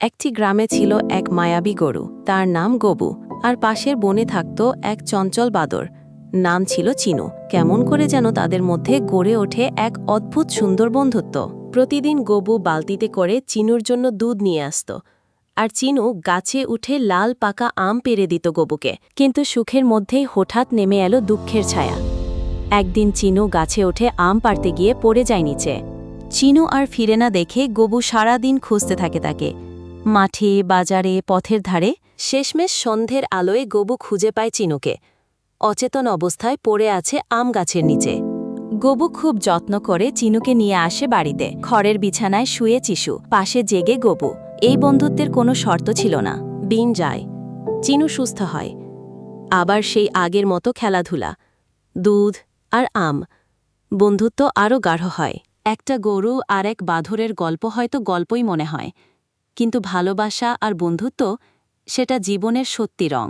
একটি গ্রামে ছিল এক মায়াবী গরু। তার নাম গবু। আর পাশের বনে থাকত এক চঞ্চল বাদর। নাম ছিল চিনু। কেমন করে যেন তাদের মধ্যে গড়ে ওঠে এক অদ্ভুত সুন্দর বন্ধুত্ব। প্রতিদিন গবু বালতিতে করে চিনুর জন্য দুধ নিয়ে আসত। আর চিনু গাছে উঠে লাল পাকা আম পেরে দিত গবুকে। কিন্তু সুখের মধ্যেই হঠাৎ নেমে এলো দুঃখের ছায়া। একদিন চিনু গাছে ওঠে আম পারতে গিয়ে পড়ে যায় নিচে। চিনু আর ফিরে না দেখে গবু সারাদিন খুঁজতে থাকে তাকে। মাঠে, বাজারে, পথের ধারে, শেষমেশ সন্ধ্যের আলোয় গবু খুঁজে পায় চিনুকে। অচেতন অবস্থায় পড়ে আছে আম গাছের নিচে। গবু খুব যত্ন করে চিনুকে নিয়ে আসে বাড়িতে। খড়ের বিছানায় শুয়ে চিশু, পাশে জেগে গবু। এই বন্ধুত্বের কোনো শর্ত ছিল না। দিন যায়। চিনু সুস্থ হয়। আবার সেই আগের মতো খেলাধুলা। দুধ আর আম। বন্ধুত্ব আরও গাঢ় হয়। একটা গরু আর এক বাঁধরের গল্প হয়তো গল্পই মনে হয়। কিন্তু ভালোবাসা আর বন্ধুত্ব সেটা জীবনের সত্যি রং।